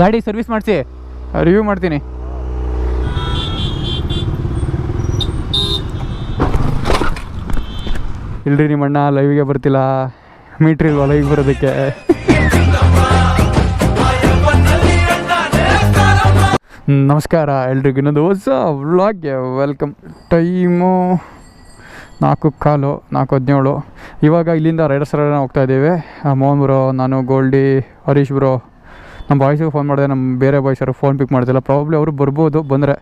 ಗಾಡಿ ಸರ್ವಿಸ್ ಮಾಡಿಸಿ ರಿವ್ಯೂ ಮಾಡ್ತೀನಿ. ಇಲ್ರಿ ನಿಮ್ಮ ಅಣ್ಣ ಲೈವಿಗೆ ಬರ್ತಿಲ್ಲ. ಮೀಟ್ರ್ ಇಲ್ವಾ ಲೈವ್ ಬರೋದಕ್ಕೆ? ನಮಸ್ಕಾರ ಎಲ್ರಿಗೂ. ಇನ್ನೊಂದು ಹೊಸ ವ್ಲಾಗ್ಗೆ ವೆಲ್ಕಮ್ ಟೈಮು ನಾಲ್ಕು ಕಾಲು, ನಾಲ್ಕು ಹದಿನೇಳು. ಇವಾಗ ಇಲ್ಲಿಂದ ರೈಡರ್ಸ್ ಹೋಗ್ತಾ ಇದ್ದೀವಿ. ಮೋಹನ್ ಬ್ರೋ, ನಾನು ಗೋಲ್ಡಿ, ಹರೀಶ್ ಬ್ರೋ ನಮ್ಮ ಬಾಯ್ಸಿಗೆ ಫೋನ್ ಮಾಡಿದೆ ನಮ್ಮ ಬೇರೆ ಬಾಯ್ಸರು ಫೋನ್ ಪಿಕ್ ಮಾಡ್ತಿಲ್ಲ. ಪ್ರಾಬ್ಲಿ ಅವರು ಬರ್ಬೋದು. ಬಂದರೆ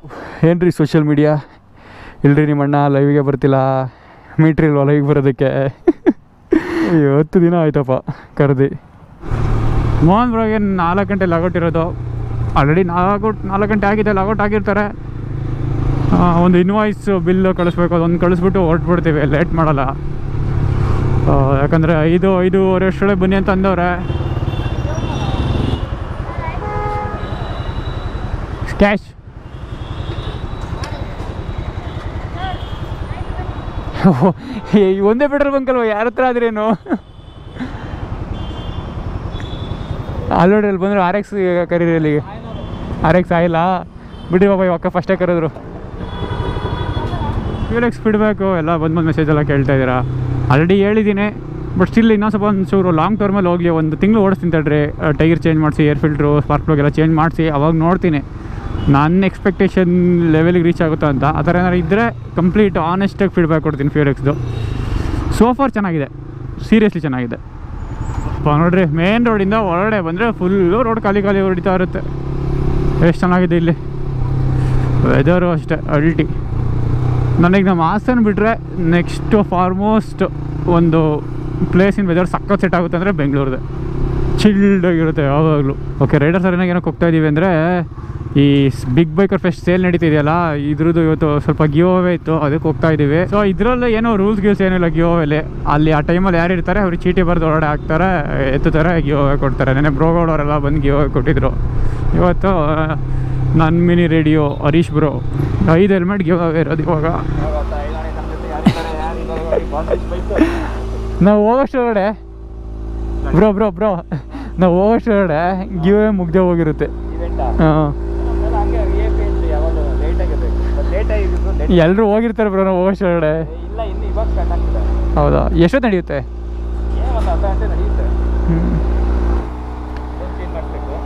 ಏನು ರೀ ಸೋಷಿಯಲ್ ಮೀಡಿಯಾ ಇಲ್ರಿ ನಿಮ್ಮ ಅಣ್ಣ ಲೈವಿಗೆ ಬರ್ತಿಲ್ಲ. ಮೀಟ್ರ್ ಇಲ್ವಾ ಲೈವ್ ಬರೋದಕ್ಕೆ? ಇವತ್ತು ದಿನ ಆಯ್ತಪ್ಪ ಕರೆದಿ. ಮೋಹನ್ ಬ್ರೋಗೆ ನಾಲ್ಕು ಗಂಟೆ ಲಾಗೌಟ್ ಇರೋದು. ಆಲ್ರೆಡಿ ನಾಲ್ಕು ನಾಲ್ಕು ಗಂಟೆ ಆಗಿದೆ ಲಾಗೌಟ್ ಆಗಿರ್ತಾರೆ. ಒಂದು ಇನ್ವಾಯ್ಸ್ ಬಿಲ್ ಕಳಿಸ್ಬೇಕು, ಅದೊಂದು ಕಳಿಸ್ಬಿಟ್ಟು ಹೊರಟ್ಬಿಡ್ತೀವಿ. ಲೇಟ್ ಮಾಡಲ್ಲ. ಯಾಕಂದರೆ ಐದು ಐದೂವರೆ ಅಷ್ಟೊಳಗೆ ಬನ್ನಿ ಅಂತ ಅಂದವ್ರೆ. ಒಂದೇ ಪೆಟ್ರೋಲ್ ಬಂಕ್ ಅಲ್ವಾ? ಯಾರ ಹತ್ರ ಆದ್ರೇನು? ಅಲ್ಲಿ ಬಂದರು ಆರ್ ಎಕ್ಸ್ ಕರೀರಿ ಅಲ್ಲಿಗೆ ಆರ್ ಎಕ್ಸ್ ಆಯಿಲ್ಲ. ಬಿಡಿ ಬಾಬಾ, ಇವಾಗ ಫಸ್ಟೇ ಕರೆದ್ರು. ಫ್ಯೂಲ್ ಎಕ್ಸ್ ಬಿಡಬೇಕು ಎಲ್ಲ ಬಂದು ಬಂದು ಮೆಸೇಜ್ ಎಲ್ಲ ಕೇಳ್ತಾ ಇದ್ದೀರಾ? ಆಲ್ರೆಡಿ ಹೇಳಿದ್ದೀನಿ ಬಟ್ ಸ್ಟಿಲ್ ಇನ್ನೊಂದು ಸ್ವಲ್ಪ ಒಂದು ಚೂರು ಲಾಂಗ್ ಟರ್ಮಲ್ಲಿ ಹೋಗಲಿ. ಒಂದು ತಿಂಗಳು ಓಡಿಸ್ತೀನಿ ತಡ್ರಿ. ಟೈರ್ ಚೇಂಜ್ ಮಾಡಿಸಿ ಏರ್ ಫಿಲ್ಟ್ರು ಸ್ಪಾರ್ಕ್ ಪ್ಲಗ್ ಎಲ್ಲ ಚೇಂಜ್ ಮಾಡಿಸಿ, ಅವಾಗ ನೋಡ್ತೀನಿ. ನನ್ನ ಎಕ್ಸ್ಪೆಕ್ಟೇಷನ್ ಲೆವೆಲಿಗೆ ರೀಚ್ ಆಗುತ್ತಾ ಅಂತ. ಆ ಥರ ಏನಾದ್ರು ಇದ್ದರೆ ಕಂಪ್ಲೀಟ್ ಆನೆಸ್ಟಾಗಿ ಫೀಡ್ಬ್ಯಾಕ್ ಕೊಡ್ತೀನಿ ಫ್ಯೂರೆಕ್ಸ್ದು ಸೋಫಾರ್ ಚೆನ್ನಾಗಿದೆ. ಸೀರಿಯಸ್ಲಿ ಚೆನ್ನಾಗಿದೆ. ನೋಡ್ರಿ ಮೇನ್ ರೋಡಿಂದ ಹೊರಗಡೆ ಬಂದರೆ ಫುಲ್ಲು ರೋಡ್ ಖಾಲಿ ಖಾಲಿ ಹೊಡಿತಾ ಇರುತ್ತೆ. ಎಷ್ಟು ಚೆನ್ನಾಗಿದೆ ಇಲ್ಲಿ. ವೆದರು ಅಷ್ಟೇ, ಅಲ್ಟಿ. ನನಗೆ ನಮ್ಮ ಹಾಸನ ಬಿಟ್ಟರೆ ನೆಕ್ಸ್ಟು ಫಾರ್ಮೋಸ್ಟ್ ಒಂದು ಪ್ಲೇಸಿನ ವೆದರ್ ಸಕ್ಕತ್ ಸೆಟ್ ಆಗುತ್ತೆ ಅಂದರೆ ಬೆಂಗಳೂರದೇ. ಚಿಲ್ಡಾಗಿರುತ್ತೆ ಯಾವಾಗಲೂ. ಓಕೆ ರೈಡರ್ ಸರ್ ಏನಕ್ಕೆ ಹೋಗ್ತಾ ಇದ್ದೀವಿ ಅಂದರೆ ಈ ಬಿಗ್ ಬೈಕರ್ ಫೆಸ್ಟ್ ಸೇಲ್ ನಡೀತಿದೆಯಲ್ಲ ಇದ್ರದ್ದು ಇವತ್ತು ಸ್ವಲ್ಪ ಗಿವ್ ಅವೇ ಇತ್ತು ಅದಕ್ಕೆ ಹೋಗ್ತಾ ಇದ್ದೀವಿ ಸೊ ಇದರಲ್ಲಿ ಏನೋ ರೂಲ್ಸ್ ಗೀಲ್ಸ್ ಏನಿಲ್ಲ ಗಿವ್ ಅವೇಲಿ ಅಲ್ಲಿ. ಆ ಟೈಮಲ್ಲಿ ಯಾರು ಇರ್ತಾರೆ ಅವ್ರಿಗೆ ಚೀಟಿ ಬರೆದು ಒಳಗಡೆ ಹಾಕ್ತಾರೆ ಎತ್ತುತ್ತಾರೆ ಗಿವ್ ಅವೇ ಕೊಡ್ತಾರೆ ನೆನೆ ಬ್ರೋಗೌಡವರೆಲ್ಲ ಬಂದು ಗಿವ್ ಅವೇ ಕೊಟ್ಟಿದ್ರು. ಇವತ್ತು ನನ್ನ ಮಿನಿ ರೇಡಿಯೋ ಹರೀಶ್ ಬ್ರೋ ಐದು ಹೆಲ್ಮೆಟ್ ಗಿವ್ ಅವೇ ಇರೋದು ಇವಾಗ. ನಾವು ಹೋಗೋಷ್ಟೊಳಗಡೆ ಬ್ರೋ ಬ್ರೋ ಬ್ರೋ ನಾವು ಹೋಗೋಷ್ಟೊಳಗಡೆ ಗಿವ್ ಅವೇ ಮುಗ್ದೇ ಹೋಗಿರುತ್ತೆ. ಹಾಂ. ಎಲ್ಲರೂ ಹೋಗಿರ್ತಾರೆ ಬ್ರೋ ನಾವು ಸ್ಟಾರ್ಟ್ ಆಗ್ತದೆ. ಹೌದಾ? ಎಷ್ಟೊತ್ತು ನಡೆಯುತ್ತೆ?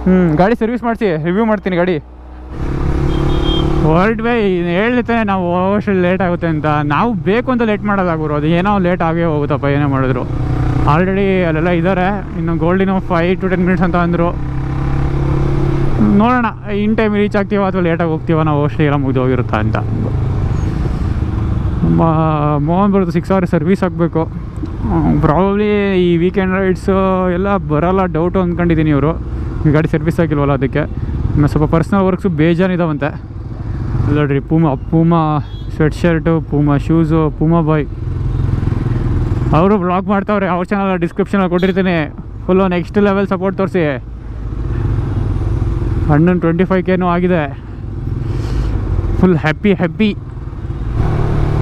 ಹ್ಞೂ ಗಾಡಿ ಸರ್ವಿಸ್ ಮಾಡಿಸಿ ರಿವ್ಯೂ ಮಾಡ್ತೀನಿ ಗಾಡಿ. ವರ್ಲ್ಡ್ ವೇ ಹೇಳಿರ್ತಾನೆ ನಾವು ಹೋಗೋಷ್ಟು ಲೇಟ್ ಆಗುತ್ತೆ ಅಂತ. ನಾವು ಬೇಕು ಅಂತ ಲೇಟ್ ಮಾಡೋದಾಗ್ಬೋದು ಅದು ಏನೋ ಲೇಟ್ ಆಗೇ ಹೋಗುತ್ತಪ್ಪ ಏನೇ ಮಾಡಿದ್ರು. ಆಲ್ರೆಡಿ ಅಲ್ಲೆಲ್ಲ ಇದ್ದಾರೆ. ಇನ್ನು ಗೋಲ್ಡಿನ ಫೈವ್ ಟು ಟೆನ್ ಮಿನಿಟ್ಸ್ ಅಂತ ಅಂದರು. ನೋಡೋಣ ಇನ್ ಟೈಮ್ ರೀಚ್ ಆಗ್ತೀವೋ ಅಥವಾ ಲೇಟಾಗಿ ಹೋಗ್ತೀವೋ ನಾವು ಅಷ್ಟೇ ಎಲ್ಲ ಮುಗಿದು ಹೋಗಿರುತ್ತಾ ಅಂತ. ಮೋಹನ್ ಬರೋದು ಸಿಕ್ಸ್ ಅವರ್ ಸರ್ವಿಸ್ ಆಗಬೇಕು. ಪ್ರಾಬಬ್ಲಿ ಈ ವೀಕೆಂಡ್ ರೈಡ್ಸು ಎಲ್ಲ ಬರೋಲ್ಲ ಡೌಟು ಅಂದ್ಕೊಂಡಿದ್ದೀನಿ ಇವರು. ಈ ಗಾಡಿ ಸರ್ವಿಸ್ ಆಗಿಲ್ವಲ್ಲ ಅದಕ್ಕೆ. ಆಮೇಲೆ ಸ್ವಲ್ಪ ಪರ್ಸ್ನಲ್ ವರ್ಕ್ಸು ಬೇಜಾನಿದಾವಂತೆ ನೋಡ್ರಿ Puma Puma sweatshirt Puma shoes Puma boy ಅವರು ಬ್ಲಾಗ್ ಮಾಡ್ತಾವ್ರೆ, ಅವ್ರ ಚಾನಲ್ ಡಿಸ್ಕ್ರಿಪ್ಷನಲ್ಲಿ ಕೊಟ್ಟಿರ್ತೀನಿ. ಫುಲ್ಲು ನೆಕ್ಸ್ಟ್ ಲೆವೆಲ್ ಸಪೋರ್ಟ್ ತೋರಿಸಿ. ಹಣ್ಣು ಟ್ವೆಂಟಿ ಫೈವ್ ಕೆನೂ ಆಗಿದೆ. ಫುಲ್ ಹ್ಯಾಪಿ ಹ್ಯಾಪಿ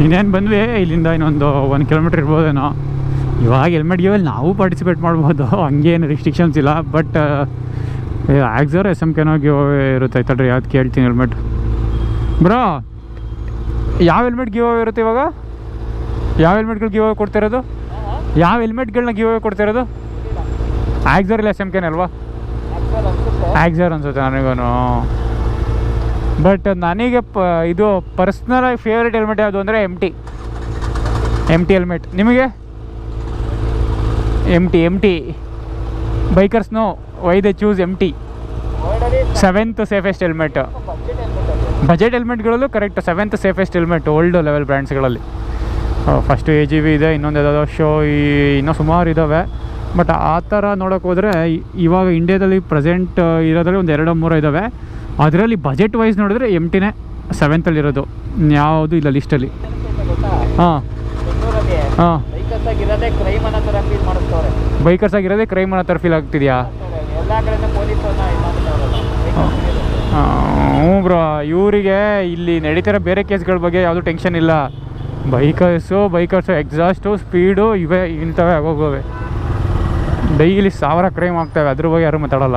ಇನ್ನೇನು ಬಂದ್ವಿ? ಇಲ್ಲಿಂದ ಇನ್ನೊಂದು ಒಂದು ಕಿಲೋಮೀಟ್ರ್ ಇರ್ಬೋದೇನೋ. ಇವಾಗ ಹೆಲ್ಮೆಟ್ ಗೇವಲ್ ನಾವು ಪಾರ್ಟಿಸಿಪೇಟ್ ಮಾಡ್ಬೋದು. ಹಂಗೇನು ರಿಸ್ಟ್ರಿಕ್ಷನ್ಸ್ ಇಲ್ಲ. ಬಟ್ ಆ್ಯಕ್ಸರ್ ಎಸ್ ಎಂ ಕೆನೋ ಇರುತ್ತೆ ತಡ್ರಿ. ಯಾವ್ದು ಕೇಳ್ತೀನಿ ಹೆಲ್ಮೆಟ್ ಬ್ರೋ ಯಾವ ಹೆಲ್ಮೆಟ್ ಗಿವ್ ಇರುತ್ತೆ ಇವಾಗ? ಯಾವ ಹೆಲ್ಮೆಟ್ಗಳು ಗಿವ್ ಕೊಡ್ತಿರೋದು ಯಾವ ಹೆಲ್ಮೆಟ್ಗಳನ್ನ ಗಿವ್ ಕೊಡ್ತಿರೋದು ಆಕ್ಸರ್ ಇಲ್ಲ ಎಸ್ ಎಂ ಕೆನ ಅಲ್ವಾ? ಆ್ಯಕ್ಸರ್ ಅನ್ಸುತ್ತೆ ನನಗೂ ಬಟ್ ನನಗೆ ಪ, ಇದು ಪರ್ಸ್ನಲಾಗಿ ಫೇವ್ರೆಟ್ ಹೆಲ್ಮೆಟ್ ಯಾವುದು ಅಂದರೆ M T M T helmet ನಿಮಗೆ? M T M T ಬೈಕರ್ಸ್ನು why the choose M T seventh safest helmet budget ಹೆಲ್ಮೆಟ್ಗಳಲ್ಲೂ correct seventh safest helmet old level ಬ್ರ್ಯಾಂಡ್ಸ್ಗಳಲ್ಲಿ first A G B ಇದೆ, ಇನ್ನೊಂದು ಯಾವುದೋ show ಈ, ಇನ್ನೂ ಸುಮಾರು ಇದ್ದಾವೆ ಬಟ್ ಆ ಥರ ನೋಡೋಕೆ ಹೋದರೆ ಇವಾಗ ಇಂಡಿಯಾದಲ್ಲಿ ಪ್ರೆಸೆಂಟ್ ಇರೋದ್ರಲ್ಲಿ ಒಂದು ಎರಡು ಮೂರು ಇದ್ದಾವೆ ಅದರಲ್ಲಿ ಬಜೆಟ್ ವೈಸ್ ನೋಡಿದ್ರೆ ಎಂ ಟಿನೇ ಸೆವೆಂತಲ್ಲಿರೋದು ಯಾವುದು ಇಲ್ಲ ಲಿಸ್ಟಲ್ಲಿ ಹಾಂ. ಹಾಂ. ಬೈಕರ್ಸ್ ಆಗಿರೋದೇ ಕ್ರೈಮ್ ಅನ್ನೋ ಥರ ಫೀಲ್ ಆಗ್ತಿದೆಯಾ? ಹ್ಞೂ ಬ್ರೋ ಇವರಿಗೆ ಇಲ್ಲಿ ನಡೀತಿರೋ ಬೇರೆ ಕೇಸ್ಗಳ ಬಗ್ಗೆ ಯಾವುದು ಟೆನ್ಷನ್ ಇಲ್ಲ. ಬೈಕರ್ಸು ಬೈಕರ್ಸು ಎಕ್ಸಾಸ್ಟು ಸ್ಪೀಡು ಇವೇ, ಇಂಥವೇ ಆಗೋಗವೆ ಡೈಲಿ ಸಾವಿರ ಕ್ರೈಮ್ ಆಗ್ತವೆ. ಅದ್ರ ಬಗ್ಗೆ ಯಾರು ಮಾತಾಡಲ್ಲ.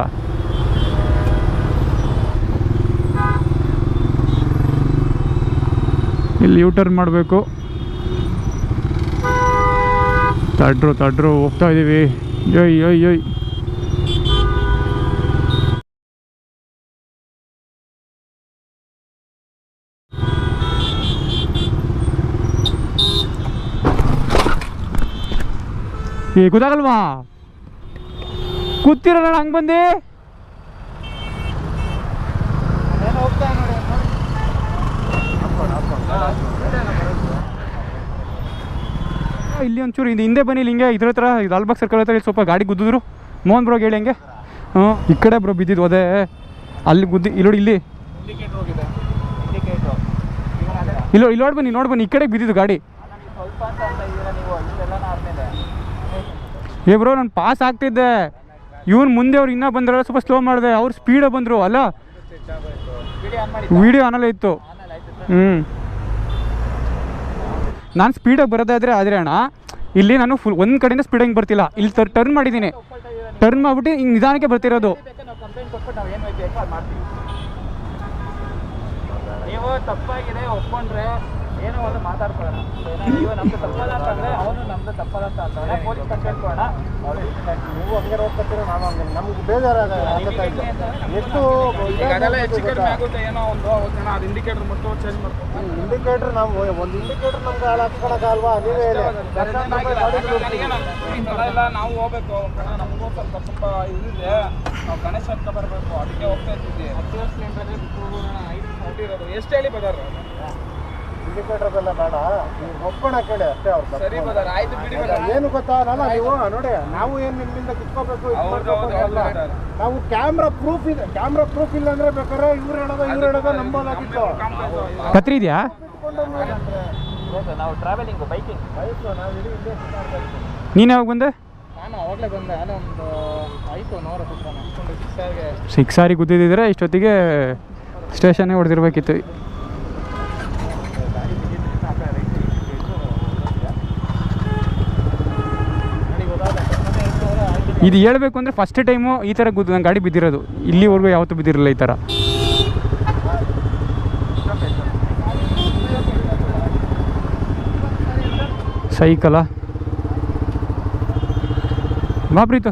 ಇಲ್ಲಿ ಯೂ ಟರ್ನ್ ಮಾಡಬೇಕು. ತಡ್ರು ತಡ್ರು, ಹೋಗ್ತಾ ಇದ್ದೀವಿ ಯೋಯ್ ಯೋಯ್ ಯೋಯ್ ಏ, ಗೊತ್ತಾಗಲ್ವಾ? ಕೂತಿರೋಣ ಹಂಗೆ ಬಂದೆ ಏನು ಹೋಗ್ತಾ ನೋಡಿ ಇಲ್ಲಿ ಒಂಚೂರು ಇದು ಹಿಂದೆ ಬನ್ನಿ ಹಿಂಗೆ ಇದ್ರ ಹತ್ರ ಇದು ಲಾಲ್ಬಾಗ್ ಸರ್ಕಲ್ ಹತ್ರ ಇಲ್ಲಿ ಸ್ವಲ್ಪ ಗಾಡಿ ಗುದ್ದಿದ್ರು. ಮೋಹನ್ ಬ್ರೋ ಹೇಳಿ ಹಂಗೆ? ಹ್ಞೂ ಈ ಕಡೆ ಬ್ರೋ ಬಿದ್ದಿದ್ದು ಅದೇ. ಅಲ್ಲಿ ಗುದ್ದಿ ಇಲ್ಲಿ ನೋಡಿ ಇಲ್ಲಿ. ಇಲ್ಲಿ ಇಲ್ಲಿ ನೋಡಿ ಬನ್ನಿ ನೋಡಿ ಬನ್ನಿ ಈ ಕಡೆ ಬಿದ್ದಿದ್ದು ಗಾಡಿ. ಏ ಬ್ರೋ ನಾನು ಪಾಸ್ ಆಗ್ತಿದ್ದೆ. ಇವ್ನು ಮುಂದೆ ಅವ್ರು ಇನ್ನೂ ಬಂದ್ರಲ್ಲ ಸ್ವಲ್ಪ ಸ್ಲೋ ಮಾಡಿದೆ. ಅವ್ರು ಸ್ಪೀಡೇ ಬಂದರು ಅಲ್ಲ? ವಿಡಿಯೋ ಆನ್ ವೀಡಿಯೋ ಆನಲ್ಲೇ ಇತ್ತು. ಹ್ಞೂ ನಾನು ಸ್ಪೀಡಾಗಿ ಬರೋದಾದರೆ ಆದರೆ ಅಣ್ಣ, ಇಲ್ಲಿ ನಾನು ಫುಲ್ ಒಂದು ಕಡೆಯಿಂದ ಸ್ಪೀಡಾಗಿ ಬರ್ತಿಲ್ಲ. ಇಲ್ಲಿ ಟರ್ನ್ ಮಾಡಿದ್ದೀನಿ ಟರ್ನ್ ಮಾಡಿಬಿಟ್ಟು ಹಿಂಗೆ ನಿಧಾನಕ್ಕೆ ಬರ್ತಿರೋದು. ನೀವು ತಪ್ಪಾಗಿದೆ, ಒಪ್ಕೊಂಡ್ರೆ ಏನೋ ಒಂದು ಮಾತಾಡ್ಕೊಳ್ಳೋಣ. ನೀವು ನಮ್ದು ತಪ್ಪಲ್ಲ ಅಂತಂದ್ರೆ ಅವನು ನಮ್ದು ತಪ್ಪಲ್ಲ ಅಂತ. ಅಂತಾನೆ ಪೊಲೀಸ್ ಕಂಪ್ಲೇಂಟ್ ಕೊಡೋಣ ನೀವು ಹಂಗೆ ಹೋಗ್ತೀರ ನಾನು ಹಂಗೆ ನಮ್ಗೆ. ಬೇಜಾರಾಗ ಇಲ್ಲ ಎಷ್ಟು ಏನೋ ಒಂದು ಅವತ್ತು ಅದು ಇಂಡಿಕೇಟರ್ ಮತ್ತು ಚೇಂಜ್ ಮಾಡ್ಕೊಂಡು ಇಂಡಿಕೇಟರ್ ನಾವು ಒಂದು ಇಂಡಿಕೇಟರ್ ನಮ್ಗೆ ಹಾಳು ಹಾಕ್ಕೊಳಕ್ಕಾಗಲ್ವಾ ನೀವೇ ಹೇಳಿ. ಎಲ್ಲ ನಾವು ಹೋಗ್ಬೇಕು. ನಮಗೂ ಸ್ವಲ್ಪ ಸ್ವಲ್ಪ ಇದಿದೆ. ನಾವು ಗಣೇಶ ಅಂತ ಬರಬೇಕು. ಅದಕ್ಕೆ ಹೋಗ್ತಾ ಇರ್ತಿದ್ವಿ ಹತ್ತು ವರ್ಷ ಎಷ್ಟು ಹೇಳಿ ಬದಾರ ಇಂಡಿಕೇಟರ್ ಎಲ್ಲ ಬೇಡ. ನೀವು ಒಪ್ಕೊಳಕ್ ಹೇಳಿ ಅಷ್ಟೇ ಅವ್ರು ಸರಿ ಬದಾರ ಆಯ್ತು ಬಿಡಿ ಏನು ಗೊತ್ತಾ? ನಾನು ನೀವು ನೋಡಿ ನಾವು ಏನು ನಿಮ್ಮಿಂದ ಕಿತ್ಕೋಬೇಕು ಇದ್ ಹೌದು, ಮಾಡ್ಬೇಕು ಹೌದು, ಅಲ್ಲ. ಹೌದು. ನಾವು ಕ್ಯಾಮ್ರಾ ಪ್ರೂಫ್ ಇದೆ ಕ್ಯಾಮ್ರಾ ಪ್ರೂಫ್ ಇಲ್ಲ ಅಂದ್ರೆ ಬೇಕಾದ್ರೆ ಇವ್ರು ಹೇಳೋದ ಇವ್ರು ಹೇಳೋದ ನಂಬೋದಾಗಿತ್ತು. ಕತ್ರಿ ಇದೆಯಾ? ನಾವು ಟ್ರಾವೆಲಿಂಗ್ ಬೈಕಿಂಗ್ ಆಯ್ತು ನಾವು ಇಡೀ ಹಿಂದೆ ಸುತ್ತಾಡ್ಬೇಕು. ನೀನು ಯಾವಾಗ ಬಂದೆ? ನಾನು ಅವಾಗಲೇ ಬಂದೆ ಅಲ್ಲೇ ಒಂದು ಆಯಿತು ನೂರ ಅನ್ಕೊಂಡು ಶಿಕ್ಷಾಗೆ ಸಿಕ್ಸ್ ಸಾರಿ ಗುದ್ದಿದ್ರೆ ಇಷ್ಟೊತ್ತಿಗೆ ಸ್ಟೇಷನ್ನೇ ಹೊಡೆದಿರ್ಬೇಕಿತ್ತು. ಇದು ಹೇಳಬೇಕು ಅಂದರೆ ಫಸ್ಟ್ ಟೈಮು ಈ ಥರ ಗುದ್ದು ನನ್ನ ಗಾಡಿ ಬಿದ್ದಿರೋದು. ಇಲ್ಲಿವರೆಗೂ ಯಾವತ್ತೂ ಬಿದ್ದಿರಲಿಲ್ಲ ಈ ಥರ ಸೈಕಲ ಬಾ ಪ್ರೀತು.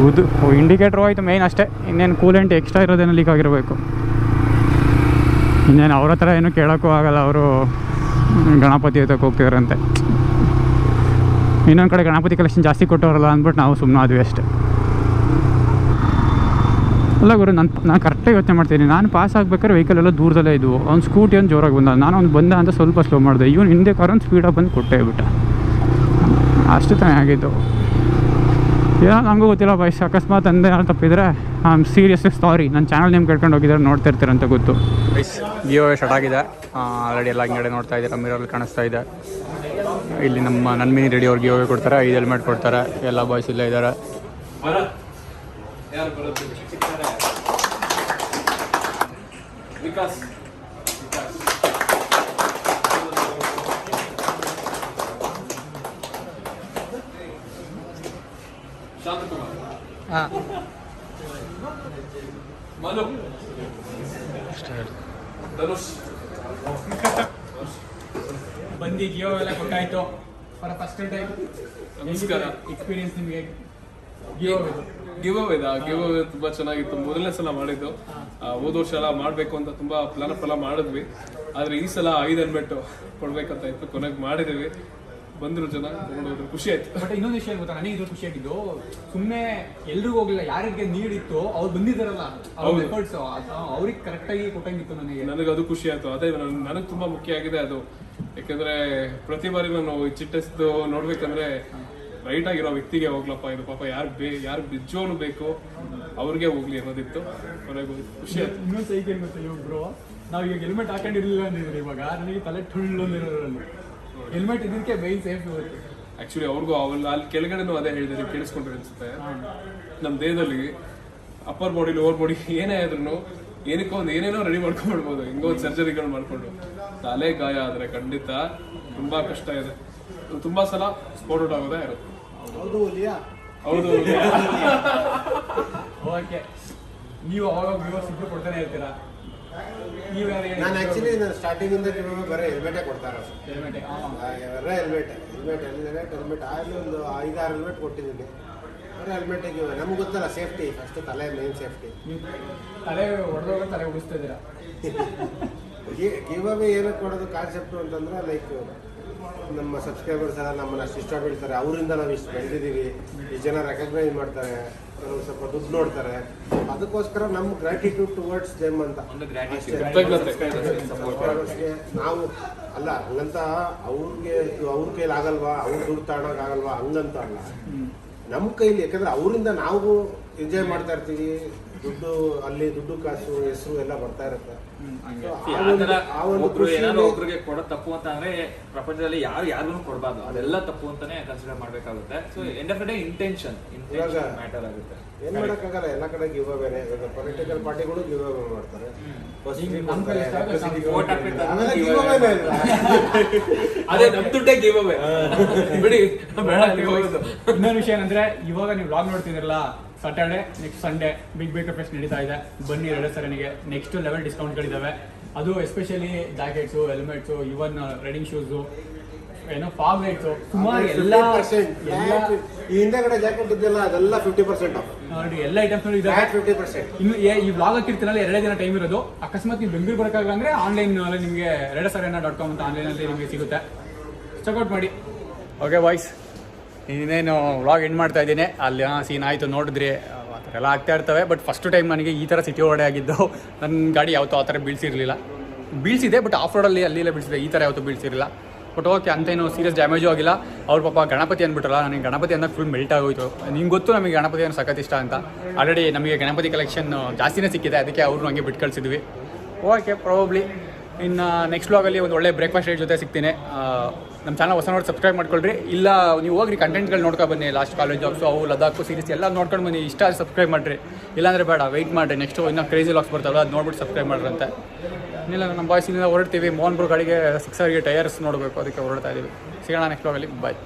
ಗುದ್ದು ಇಂಡಿಕೇಟ್ರ್ ಆಯಿತು ಮೇಯ್ನ್ ಅಷ್ಟೇ. ಇನ್ನೇನು ಕೂಲೆಂಟ್ ಎಕ್ಸ್ಟ್ರಾ ಇರೋದೇನೋ ಲೀಕ್ ಆಗಿರಬೇಕು. ಇನ್ನೇನು ಅವ್ರ ಹತ್ರ ಏನೂ ಕೇಳೋಕ್ಕೂ ಆಗಲ್ಲ, ಅವರು ಗಣಪತಿ ಹತ್ತಕ್ಕೆ ಹೋಗ್ತಿದಾರಂತೆ. ಇನ್ನೊಂದು ಕಡೆ ಗಣಪತಿ ಕಲೆಕ್ಷನ್ ಜಾಸ್ತಿ ಕೊಟ್ಟವರಲ್ಲ ಅಂದ್ಬಿಟ್ಟು ನಾವು ಸುಮ್ಮನೆ ಆದ್ವಿ ಅಷ್ಟೇ. ಅಲ್ಲ ಗುರು, ನಾನು ನಾನು ಕರೆಕ್ಟಾಗಿ ಯೋಚನೆ ಮಾಡ್ತೀನಿ ನಾನು ಪಾಸ್ ಆಗಬೇಕಾದ್ರೆ ವೆಹಿಕಲ್ ಎಲ್ಲ ದೂರದಲ್ಲೇ ಇದ್ವು. ಅವ್ನು ಸ್ಕೂಟಿ ಒಂದು ಜೋರಾಗಿ ಬಂದ. ನಾನು ಅವ್ನು ಬಂದ ಅಂತ ಸ್ವಲ್ಪ ಸ್ಲೋ ಮಾಡಿದೆ. ಇವನು ಹಿಂದೆ ಕಾರೊಂದು ಸ್ಪೀಡಾಗಿ ಬಂದು ಕೊಟ್ಟೆ ಬಿಟ್ಟ. ಅಷ್ಟು ತಾನೇ ಆಗಿದ್ದು. ಏನೋ ನಮಗೂ ಗೊತ್ತಿಲ್ಲ ಬಾಯ್ಸ್ ಅಕಸ್ಮಾತ್ ಅಂದೆ ಯಾರು ತಪ್ಪಿದ್ರೆ ಐ ಆಮ್ ಸೀರಿಯಸ್ ಸಾರಿ ನನ್ನ ಚಾನಲ್ ನೇಮ್ ಕೇಳ್ಕೊಂಡು ಹೋಗಿದ್ದಾರೆ ನೋಡ್ತಾ ಇರ್ತೀರಂತ ಗೊತ್ತು. ಜಿಯೋ ಸ್ಟಾರ್ಟ್ ಆಗಿದೆ. ಆಲ್ರೆಡಿ ಎಲ್ಲ ಹಿಂಗಡೆ ನೋಡ್ತಾ ಇದ್ದೀರಾ ಮಿರಲ್ಲಿ ಕಾಣಿಸ್ತಾ ಇದೆ. ಇಲ್ಲಿ ನಮ್ಮ ನನ್ನ ಮಿನಿ ರೆಡಿ ಅವ್ರಿಗೆ ಹೋಗಿ ಕೊಡ್ತಾರೆ ಐದು ಹೆಲ್ಮೆಟ್ ಕೊಡ್ತಾರೆ ಎಲ್ಲ ಬಾಯ್ಸ್ ಇಲ್ಲೇ ಇದ್ದಾರೆ. ಬಂದು ಜಿಯೋ ಎಲ್ಲ ಕೊಟ್ಟಾಯ್ತು ಫಾರ್ ಫಸ್ಟ್ ಟೈಮ್ ನಮಸ್ಕಾರ. ಎಕ್ಸ್ಪೀರಿಯನ್ಸ್ ನಿಮಗೆ? ಗಿವ್ ಅವೇ ಗಿವ್ ಅವೇ ತುಂಬಾ ಚೆನ್ನಾಗಿತ್ತು. ಮೊದಲನೇ ಸಲ ಮಾಡಿದ್ದು. ಹೋದ ವರ್ಷ ಎಲ್ಲ ಮಾಡಬೇಕು ಅಂತ ತುಂಬಾ ಪ್ಲಾನ್ ಅಪ್ ಎಲ್ಲ ಮಾಡಿದ್ವಿ. ಆದ್ರೆ ಈ ಸಲ ಐದು ಅನ್ಬಿಟ್ಟು ಕೊಡ್ಬೇಕಂತ ಇತ್ತು. ಕೊನೆಗೆ ಮಾಡಿದೀವಿ. ಬಂದ್ರು ಜನ ತಗೊಂಡೋದ್ರು ಖುಷಿ ಆಯ್ತು. ಬಟ್ ಇನ್ನೊಂದು ವಿಷಯ ಗೊತ್ತಾ? ನನಗೆ ಇದು ಖುಷಿಯಾಗಿದ್ದು ಸುಮ್ಮನೆ ಎಲ್ರಿಗೂ ಹೋಗಿಲ್ಲ ಯಾರಿಗೆ ನೀಡಿತ್ತು ಇತ್ತು ಅವ್ರು ಬಂದಿದ್ದಾರಲ್ಲ. ಅವ್ರ. ಎಫರ್ಟ್ಸ್ ಅವ್ರಿಗೆ ಕರೆಕ್ಟಾಗಿ ಕೊಟ್ಟಂಗಿತ್ತು ನನಗೆ. ನನಗೆ ಅದು ಖುಷಿ ಆಯ್ತು. ಅದೇ ನನಗೆ ತುಂಬಾ ಮುಖ್ಯ ಆಗಿದೆ ಅದು. ಯಾಕಂದ್ರೆ ಪ್ರತಿ ಬಾರಿ ನಾನು ಚಿಟ್ಟೆಸ್ದು ನೋಡ್ಬೇಕಂದ್ರೆ ರೈಟ್ ಆಗಿರೋ ವ್ಯಕ್ತಿಗೆ ಹೋಗ್ಲಪ್ಪ ಇದು ಪಾಪ ಯಾರು ಬೇ ಯಾರು ಬಿಜ್ಜೋನು ಬೇಕು ಅವ್ರಿಗೆ ಹೋಗ್ಲಿ ಅನ್ನೋದಿತ್ತು. ಖುಷಿ ಆಯ್ತು. ಇನ್ನೊಂದು ಸೈಕ್ ಏನು ಗೊತ್ತಾ ಇವ್ರು ನಾವು ಈಗ ಹೆಲ್ಮೆಟ್ ಹಾಕೊಂಡಿರ್ಲಿಲ್ಲ ಅಂದಿದ್ರೆ ಇವಾಗ. ನನಗೆ ತಲೆ ಟುಳ್ಳು ಹೆಲ್ಮೆಟ್ ಇದಕ್ಕೆ ಮೈನ್ ಸೇಫ್ ಇರುತ್ತೆ. ಆಕ್ಚುಲಿ ಅವ್ರಿಗೂ ಅವ್ರು ಅಲ್ಲಿ ಕೆಳಗಡೆನೂ ಅದೇ ಹೇಳಿದ್ರೆ ಕೇಳಿಸ್ಕೊಂಡ್ರೆ ಅನ್ಸುತ್ತೆ. ನಮ್ಮ ದೇಹದಲ್ಲಿ ಅಪ್ಪರ್ ಬಾಡಿ ಲೋವರ್ ಬಾಡಿ ಏನೇ ಆದ್ರೂ ಏನಕ್ಕೋ ಒಂದು ಏನೇನೋ ರೆಡಿ ಮಾಡ್ಕೊಂಡ್ಬಿಡ್ಬೋದು ಹಿಂಗೋ ಒಂದು ಸರ್ಜರಿಗಳು ಮಾಡ್ಕೊಂಡು. ತಲೆ ಗಾಯ ಆದ್ರೆ ಖಂಡಿತ ತುಂಬಾ ಕಷ್ಟ ಇದೆ. ತುಂಬಾ ಸಲ ಸ್ಪೋರ್ಟ್ ಔಟ್ ಆಗೋದೇ ಇರುತ್ತೆ. ಹೌದು ಓಕೆ ನೀವು ಅವಾಗ ವ್ಯೂವರ್ಸ್ ಕೊಡ್ತಾನೆ ಇರ್ತೀರಾ? ನಾನು ಆ್ಯಕ್ಚುಲಿ ನಾನು ಸ್ಟಾರ್ಟಿಂಗಿಂದ ಗಿವ್ ಬರೀ ಹೆಲ್ಮೆಟೇ ಕೊಡ್ತಾರೆ ಬರೀ ಹೆಲ್ಮೆಟ್ ಹೆಲ್ಮೆಟ್ ಹೆಲ್ಮೆಟ್ ಹೆಲ್ಮೆಟ್ ಆಗಲಿ ಒಂದು ಐದಾರು ಹೆಲ್ಮೆಟ್ ಕೊಟ್ಟಿದ್ದೀನಿ. ಬರೀ ಹೆಲ್ಮೆಟ್ ಗಿವ್ ನಮ್ಗೆ ಗೊತ್ತಲ್ಲ ಸೇಫ್ಟಿ ಫಸ್ಟ್ ತಲೆ ಮೇನ್ ಸೇಫ್ಟಿ ತಲೆ ಹೊಡೆದೋಗ ತಲೆ ಉಡಿಸ್ತಾ ಇದ್ದೀರಾ? ಗಿವ್ ಅವೇ ಏನಕ್ಕೆ ಕೊಡೋದು ಕಾನ್ಸೆಪ್ಟು ಅಂತಂದ್ರೆ ಲೈಕ್ ನಮ್ಮ ಸಬ್ಸ್ಕ್ರೈಬರ್ಸ್ ಎಲ್ಲ ನಮ್ಮನ್ನ ಸಿಸ್ಟರ್ ಇಷ್ಟ ಬೀಳ್ತಾರೆ ಅವರಿಂದ ನಾವು ಇಷ್ಟು ಬೆಳೆದಿದ್ದೀವಿ ಈ ಜನ ರೆಕಗ್ನೈಸ್ ಮಾಡ್ತಾರೆ. ಕೆಲವು ಸ್ವಲ್ಪ ದುಡ್ಡು ನೋಡ್ತಾರೆ. ಅದಕ್ಕೋಸ್ಕರ ನಮ್ಮ ಗ್ರಾಟಿಟ್ಯೂಡ್ ಟುವರ್ಡ್ಸ್ ದೇಮ್ ಅಂತ. ನಾವು ಅಲ್ಲ ಹಂಗಂತ ಅವ್ರಿಗೆ ಅವ್ರ ಕೈಲಿ ಆಗಲ್ವಾ? ಅವ್ರು ದುಡ್ಡು ತಗೊಳಕ್ ಆಗಲ್ವಾ? ಹಂಗಂತ ಅಲ್ಲ. ನಮ್ಮ ಕೈಲಿ ಯಾಕಂದ್ರೆ ಅವರಿಂದ ನಾವು ಎಂಜಾಯ್ ಮಾಡ್ತಾ ಇರ್ತೀವಿ. ದುಡ್ಡು ಅಲ್ಲಿ ದುಡ್ಡು ಕಾಸು ಹೆಸರು ಎಲ್ಲ ಬರ್ತಾ ಇರುತ್ತೆ. ಒಬ್ರು ಏನಾದ್ರು ಒಬ್ರಿಗೆ ಕೊಡೋದು ತಪ್ಪು ಅಂತ ಅಂದ್ರೆ ಪ್ರಪಂಚದಲ್ಲಿ ಯಾರು ಯಾರಿಗೂ ಕೊಡಬಾರ್ದು. ಅದೆಲ್ಲ ತಪ್ಪು ಅಂತಾನೆ ಕನ್ಸಿಡರ್ ಮಾಡ್ಬೇಕಾಗುತ್ತೆ. So end of the day intention intention matter ಆಗುತ್ತೆ. ಏನ್ ಮಾಡಕ್ಕಾಗಲ್ಲ ಎಲ್ಲ ಕಡೆ ಗಿವ್ ಅವೇನೆ ಇವಾಗ ಪೊಲಿಟಿಕಲ್ ಪಾರ್ಟಿಗಳು ಗಿವ್ ಅವೇ ಮಾಡ್ತಾರೆ? ಅದೇ ನಮ್ ದುಡ್ಡೇ ಗಿವ್ ಅವೇ ಬಿಡಿ ಬೇಡ. ಇನ್ನೊಂದು ವಿಷಯ ಏನಂದ್ರೆ ಇವಾಗ ನೀವು vlog ನೋಡ್ತಿದ್ರಲ್ಲ Saturday next Sunday big biker fest ನಡೀತಾ ಇದೆ. ಬನ್ನಿ ಎರಡೇ ಸರನಿಗೆ ನೆಕ್ಸ್ಟ್ ಲೆವೆಲ್ ಡಿಸ್ಕೌಂಟ್ಗಳಿದ್ದಾವೆ ಅದು especially jackets helmets even riding shoes ಏನೋ ಫಾಗ್ ಲೈಟ್ಸು ಸುಮಾರು ಎಲ್ಲ 50%. ಎಲ್ಲ ಈ ಹಿಂದೆಗಡೆ ಜಾಕೆಟ್ ಇದೆಲ್ಲ ಅದೆಲ್ಲ ಫಿಫ್ಟಿ ಪರ್ಸೆಂಟ್ ಆಫ್ ನೋಡಿ ಎಲ್ಲ ಐಟಮ್ಸ್ ನೋಡಿ ಇದಾವೆ ಫಿಫ್ಟಿ ಪರ್ಸೆಂಟ್ ಇನ್ನು ಏ- ಈ ಬ್ಲಾಗ್ ಹಾಕಿರ್ತೀನಲ್ಲ ಎರಡೇ ದಿನ ಟೈಮ್ ಇರೋದು. ಅಕಸ್ಮಾತ್ ನೀವು ಬೆಂಗಳೂರು ಬರೋಕ್ಕಾಗಲ್ಲ ಅಂದ್ರೆ ಆನ್ಲೈನ್ ಅಲ್ಲಿ ನಿಮಗೆ ರೆಡ ಸರ್ ಡಾಟ್ ಕಾಮ್ ಅಂತ ಆನ್ಲೈನಲ್ಲಿ ನಿಮಗೆ ಸಿಗುತ್ತೆ. ಚೆಕ್ಔಟ್ ಮಾಡಿ. ಓಕೆ ಬಾಯ್ಸ್ ಇನ್ನೇನು ವ್ಲಾಗ್ ಎಂಡ್ ಮಾಡ್ತಾ ಇದ್ದೀನಿ. ಅಲ್ಲಿ ಸೀನ್ ಆಯಿತು, ನೋಡಿದ್ರೆ. ಆ ಥರ ಎಲ್ಲ ಆಗ್ತಾ ಇರ್ತವೆ. ಬಟ್ ಫಸ್ಟ್ ಟೈಮ್ ನನಗೆ ಈ ಥರ ಸಿಟಿ ಒಳಗಡೆ ಆಗಿದ್ದು ನನ್ನ ಗಾಡಿ ಯಾವತ್ತೂ ಆ ಥರ ಬೀಳಿಸಿರಲಿಲ್ಲ. ಬೀಳಿಸಿದೆ ಬಟ್ ಆಫ್ ರೋಡಲ್ಲಿ ಅಲ್ಲಿ ಎಲ್ಲ ಬೀಳ್ಸಿದೆ. ಈ ಥರ ಯಾವತ್ತೂ ಬೀಳ್ಸಿರಲಿಲ್ಲ. ಬಟ್ ಓಕೆ ಅಂತೇನು ಸೀರಿಯಸ್ ಡ್ಯಾಮೇಜು ಆಗಿಲ್ಲ. ಅವ್ರ ಪಾಪ ಗಣಪತಿ ಅಂದ್ಬಿಟ್ರಲ್ಲ, ನನಗೆ ಗಣಪತಿ ಅಂದಾಗ ಫುಲ್ ಮೆಲ್ಟ್ ಆಗೋಯ್ತು. ನಿಮ್ಗೆ ಗೊತ್ತು ನಮಗೆ ಗಣಪತಿ ಅನ್ನೋ ಸಖತ್ ಇಷ್ಟ ಅಂತ. ಆಲ್ರೆಡಿ ನಮಗೆ ಗಣಪತಿ ಕಲೆಕ್ಷನ್ ಜಾಸ್ತಿನೇ ಸಿಕ್ಕಿದೆ. ಅದಕ್ಕೆ ಅವ್ರು ಹಂಗೆ ಬಿಟ್ಟು ಕಳಿಸಿದ್ವಿ. ಓಕೆ ಪ್ರಾಬಬ್ಲಿ ಇನ್ನು ನೆಕ್ಸ್ಟ್ ವ್ಲಾಗಲ್ಲಿ ಒಂದು ಒಳ್ಳೆ ಬ್ರೇಕ್ಫಾಸ್ಟ್ ರೇಟ್ ಜೊತೆ ಸಿಗ್ತೀನಿ. ನಮ್ಮ ಚಾನಲ್ ಹೊಸ ನೋಡಿ ಸಬ್ಸ್ಕ್ರೈಬ್ ಮಾಡ್ಕೊಳ್ರಿ. ಇಲ್ಲ, ನೀವು ಹೋಗ್ರಿ ಕಂಟೆಂಟ್ಗಳು ನೋಡ್ಕೊ ಬನ್ನಿ ಲಾಸ್ಟ್ ಕಾಲೇಜ್ ಜಾಬ್ಸು ಅವು, ಲದಾಖು ಸೀರೀಸ್ ಎಲ್ಲ ನೋಡ್ಕೊಂಡು ಬನ್ನಿ. ಇಷ್ಟ ಆದರೆ ಸಬ್ಸ್ಕ್ರೈಬ್ ಮಾಡಿರಿ. ಇಲ್ಲಾಂದರೆ ಬೇಡ ವೆಯ್ಟ್ ಮಾಡಿರಿ. ನೆಕ್ಸ್ಟು ಇನ್ನೂ ಕ್ರೇಜಿ ಲಾಕ್ಸ್ ಬರ್ತಾವಲ್ಲ, ಅದು ನೋಡ್ಬಿಟ್ಟು ಸಬ್ಸ್ಕ್ರೈಬ್ ಮಾಡ್ರಂತೆ. ಇಲ್ಲ ನಮ್ಮ ಬಾಯ್ಸ್ ಇಲ್ಲಿಂದ ಹೊರಡ್ತೀವಿ ಮೋಹನ್ ಗಾಡಿಗೆ ಸಿಕ್ಸರ್ಗೆ ಟೈರ್ಸ್ ನೋಡಬೇಕು, ಅದಕ್ಕೆ ಹೊರಡ್ತಾ ಇದ್ದೀವಿ ಸಿಗೋಣ ನೆಕ್ಸ್ಟ್ ಹೋಗಲಿ ಬಾಯ್